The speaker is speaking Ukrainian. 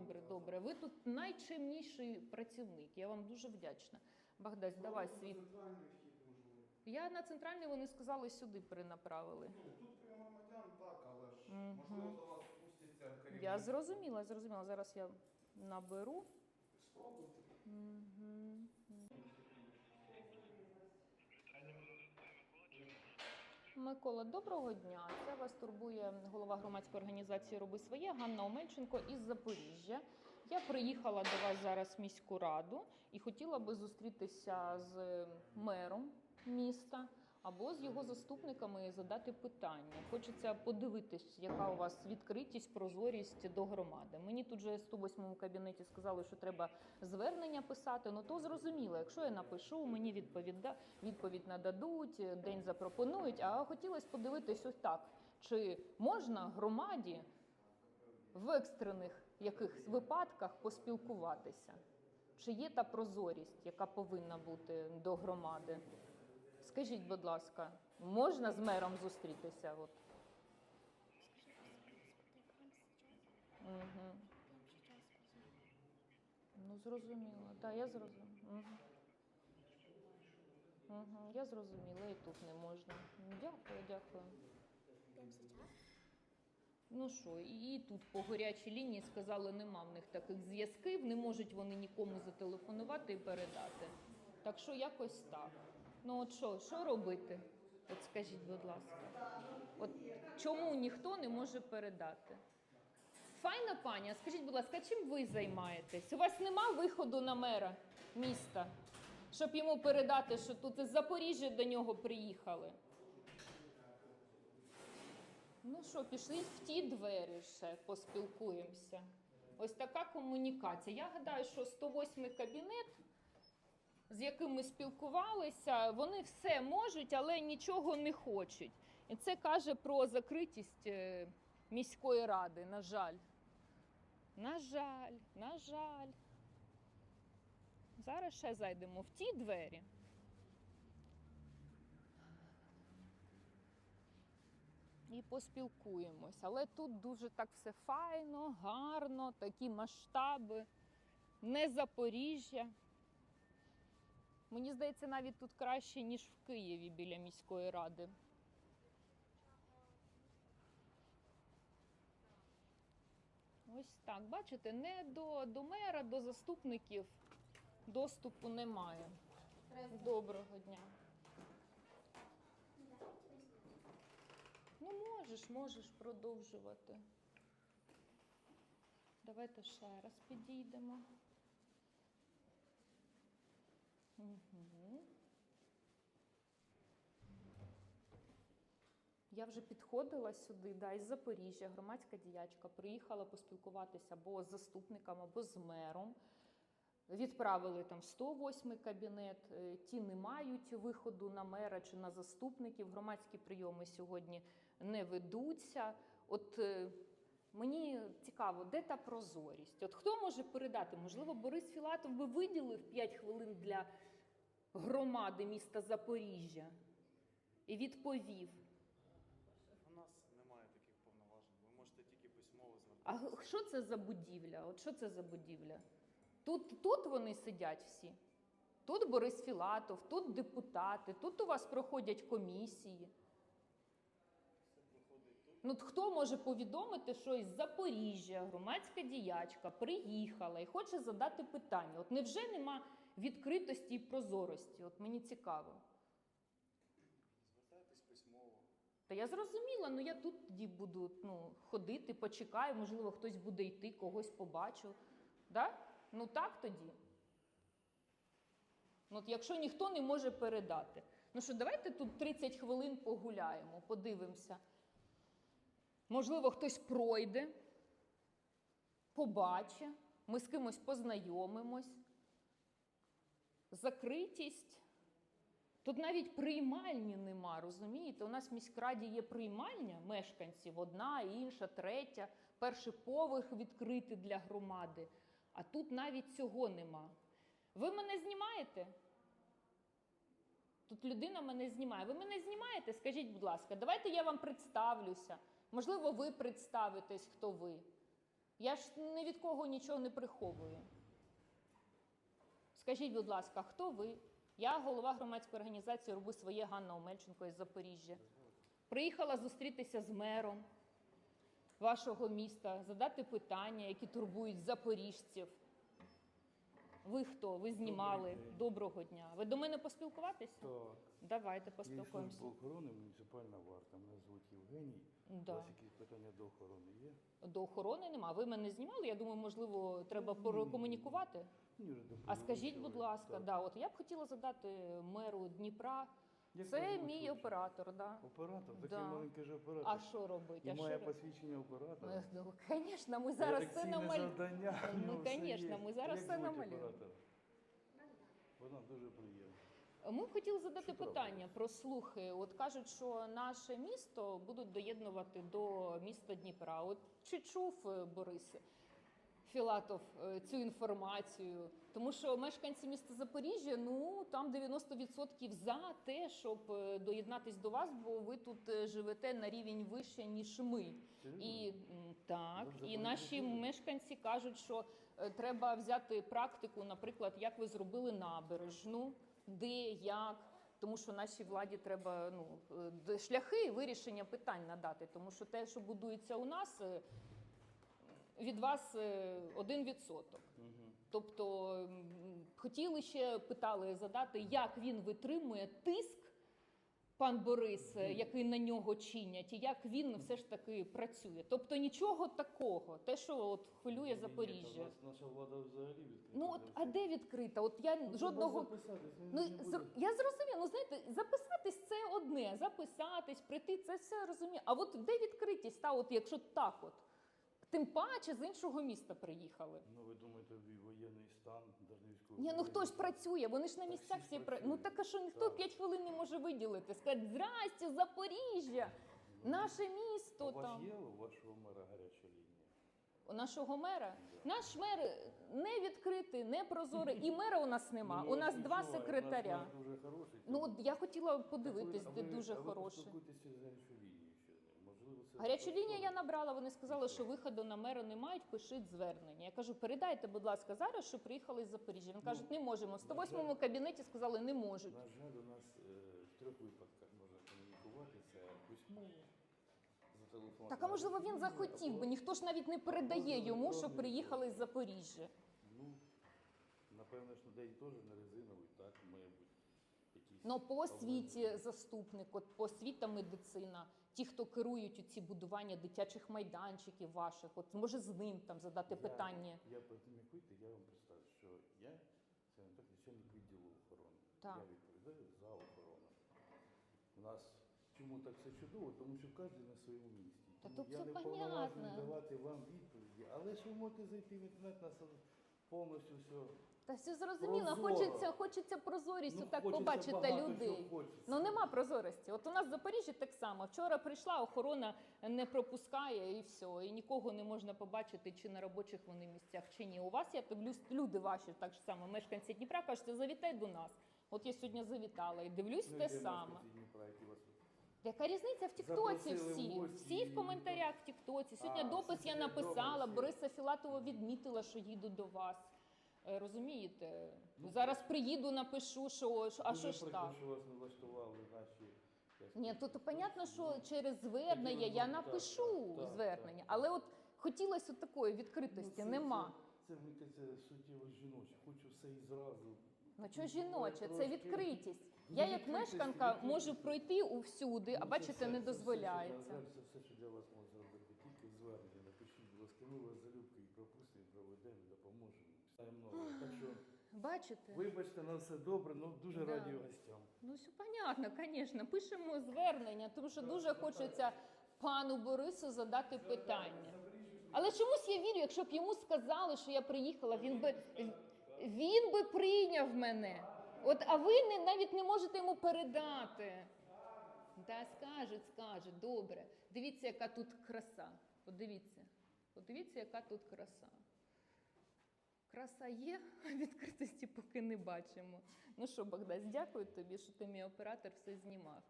добре, добре. Ви тут найчимніший працівник. Я вам дуже вдячна. Багдась, давай світ. Я на центральний вони сказали сюди перенаправили. Ну, тут прямо громадян так, але ж можливо до вас спустяться керівник. Я зрозуміла, зрозуміла. Зараз я наберу. Спробуйте. Микола, доброго дня. Це вас турбує голова громадської організації Роби своє Ганна Омельченко із Запоріжжя. Я приїхала до вас зараз в міську раду і хотіла би зустрітися з мером міста або з його заступниками задати питання. Хочеться подивитись, яка у вас відкритість, прозорість до громади. Мені тут же в 108 кабінеті сказали, що треба звернення писати. Ну то зрозуміло, якщо я напишу, мені відповіда відповідь нададуть, день запропонують. А хотілося подивитись ось так: чи можна громаді в екстрених якихось випадках поспілкуватися? Чи є та прозорість, яка повинна бути до громади? Скажіть, будь ласка, можна з мером зустрітися? От. Угу. Ну, зрозуміло. Так, я зрозуміла. Угу. Угу. Я зрозуміла, і тут не можна. Дякую, дякую. Ну що, і тут по гарячій лінії сказали, нема в них таких зв'язків, не можуть вони нікому зателефонувати і передати. Так що якось так. Ну от що, що робити? От скажіть, будь ласка. От чому ніхто не може передати? Файна пані, а скажіть, будь ласка, чим ви займаєтесь? У вас нема виходу на мера міста, щоб йому передати, що тут із Запоріжжя до нього приїхали? Ну що, пішли в ті двері ще поспілкуємося. Ось така комунікація. Я гадаю, що 108 кабінет, з яким ми спілкувалися, вони все можуть, але нічого не хочуть. І це каже про закритість е, міської ради, на жаль. На жаль, на жаль. Зараз ще зайдемо в ті двері. і поспілкуємось. Але тут дуже так все файно, гарно, такі масштаби, не Запоріжжя. Мені здається, навіть тут краще, ніж в Києві біля міської ради. Ось так, бачите, не до, до мера, до заступників доступу немає. Доброго дня. Ну, можеш, можеш продовжувати. Давайте ще раз підійдемо. Я вже підходила сюди, да, із Запоріжжя, громадська діячка, приїхала поспілкуватися або з заступником, або з мером. Відправили там в 108 кабінет. Е, Ті не мають виходу на мера чи на заступників. Громадські прийоми сьогодні не ведуться. От е, мені цікаво, де та прозорість? От хто може передати? Можливо, Борис Філатов би виділив 5 хвилин для громади міста Запоріжжя і відповів. У нас немає таких повноважень. Ви можете тільки письмово А звертатися. г- що це за будівля? От що це за будівля? Тут, тут вони сидять всі. Тут Борис Філатов, тут депутати, тут у вас проходять комісії. Ну, хто може повідомити, що із Запоріжжя громадська діячка приїхала і хоче задати питання? От невже нема відкритості і прозорості? От мені цікаво. Звертайтесь письмово. Та я зрозуміла, ну я тут тоді буду ну, ходити, почекаю, можливо, хтось буде йти, когось побачу. Да? Ну так тоді. Ну, от якщо ніхто не може передати. Ну що, давайте тут 30 хвилин погуляємо, подивимося. Можливо, хтось пройде, побачить, ми з кимось познайомимось. Закритість. Тут навіть приймальні нема, розумієте? У нас в міськраді є приймальня мешканців, одна, інша, третя, перший поверх відкритий для громади. А тут навіть цього нема. Ви мене знімаєте? Тут людина мене знімає. Ви мене знімаєте? Скажіть, будь ласка, давайте я вам представлюся. Можливо, ви представитесь, хто ви. Я ж ні від кого нічого не приховую. Скажіть, будь ласка, хто ви? Я голова громадської організації Роби своє Ганна Омельченко із Запоріжжя. Приїхала зустрітися з мером вашого міста, задати питання, які турбують запоріжців. Ви хто? Ви знімали? Добрий день. Доброго дня. Ви до мене поспілкуватися? Так, Давайте поспілкуємося. служба охорони, муніципальна варта. Мене звуть Євгеній. У вас якісь питання до охорони є? До охорони нема. Ви мене знімали. Я думаю, можливо, треба Ні. порекомунікувати. Ні, А скажіть, будь ласка, так. да, от я б хотіла задати меру Дніпра. Як Це мій хлопче? оператор, да. Оператор? Такий Да. маленький же оператор. А що робить? І А що має ро- посвідчення оператора. Ми, ну, звісно, ми зараз все Редакційне намалюємо. завдання. в Ну, нього все конечно, є. ми зараз Як все звуть намалюємо. оператора? Вона дуже приємна. Ми б хотіли задати Що питання про слухи. От кажуть, що наше місто будуть доєднувати до міста Дніпра. От чи чув е, Борис Філатов е, цю інформацію? Тому що мешканці міста Запоріжжя, ну там 90% за те, щоб е, доєднатись до вас, бо ви тут е, живете на рівень вище ніж ми. І так, і наші мешканці кажуть, що треба взяти практику, наприклад, як ви зробили набережну, де, як. Тому що нашій владі треба ну, шляхи вирішення питань надати. Тому що те, що будується у нас, від вас е, один відсоток. Тобто хотіли ще питали задати, як він витримує тиск, пан Борис, е, який на нього чинять, і як він все ж таки працює. Тобто нічого такого, те, що от хвилює Запоріжжя. Наша влада взагалі відкрита. Ну от а де відкрита? От я Ну, жодного. Ну зр- я зрозуміла, ну знаєте, записатись це одне, записатись, прийти, це все розумію. А от де відкритість? Та от якщо так, от тим паче з іншого міста приїхали. Ну ви думаєте, воєнний стан, навіть військовий. Ні, ну хтось стан. працює, вони ж на Так місцях всі ж працюють. Ну так а що ніхто Так. 5 хвилин не може виділити? Сказати, здрасте, Запоріжжя, Ну, наше місто у вас там. є у вашого мера гаряча лінія? У нашого мера. Наш мер не відкритий, не прозорий, і мера у нас нема. Ну, У нас два відчуваю, секретаря. У нас дуже хороший. Ну от я хотіла А ви- подивитись, а де ви- дуже а ви хороший. з лінією. Можливо, це Гарячу лінію я набрала. Вони сказали, що виходу на мера не мають, пишіть звернення. Я кажу, передайте, будь ласка, зараз, що приїхали з Запоріжжя. Він кажуть, не можемо. В 108 кабінеті сказали, не можуть. На жаль, у нас е, в трьох випадках можна комунікувати. Це письмово. Так, а можливо, він захотів, бо ніхто ж навіть не передає йому, що приїхали з Запоріжжя. Ну, напевно, ж день теж не резиновий, так, якісь... Ну, по освіті заступник, от по освіта медицина, ті, хто керують у ці будування дитячих майданчиків ваших, от може з ним там задати Я- питання. Я працівникуйте, я вам представлю, що я це так начальник відділу охорони. Так. Я відповідаю за охорону. У нас чому так все чудово? Тому що кожен на своєму місці. Та Тому то я все не повноважений давати вам відповіді, але ж ви можете зайти в інтернет, нас повністю все. Та все зрозуміло, Прозоро. хочеться, хочеться прозорістю так хочеться побачити багато людей. чого хочеться. Ну нема прозорості. От у нас в Запоріжжі так само. Вчора прийшла, охорона не пропускає і все. І нікого не можна побачити, чи на робочих вони місцях, чи ні. У вас я дивлюсь, люди ваші, так само, мешканці Дніпра, кажуть, завітай до нас. От я сьогодні завітала і дивлюсь Ну, те саме. Дніпра, які Яка різниця в Тіктоці всі? Всі в коментарях в Тіктоці. Сьогодні А, допис я написала. Бориса Філатова відмітила, що їду до вас. Е, Розумієте? Ну, Зараз приїду, напишу, що, а що ж так? що вас не влаштували наші... Ні, то, то понятно, що ну, через звернення я напишу так, звернення, так. але от хотілося такої ну, відкритості, це- нема. Це, це, мені кажеться, суттєво жіноче. Хочу все і зразу. Ну що жіноче, це відкритість. Я як мешканка можу пройти увсюди, а Ну, бачите, не все, дозволяється. Це все, що для вас можна зробити. Тільки звернення. Напишіть, будь ласка, ми вас залюбки і пропустимо, проведемо, допоможемо. Так що, Бачите? вибачте, на все добре, ну дуже Да. раді гостям. Ну, все понятно, звісно. Пишемо звернення, тому що дуже хочеться пану Борису задати питання. Але чомусь я вірю, якщо б йому сказали, що я приїхала, він би він би прийняв мене. От, а ви не, навіть не можете йому передати. Та скажуть, скажуть, добре. Дивіться, яка тут краса. Подивіться. Подивіться, яка тут краса. Краса є, а відкритості поки не бачимо. Ну що, Богдан, дякую тобі, що ти мій оператор все знімав.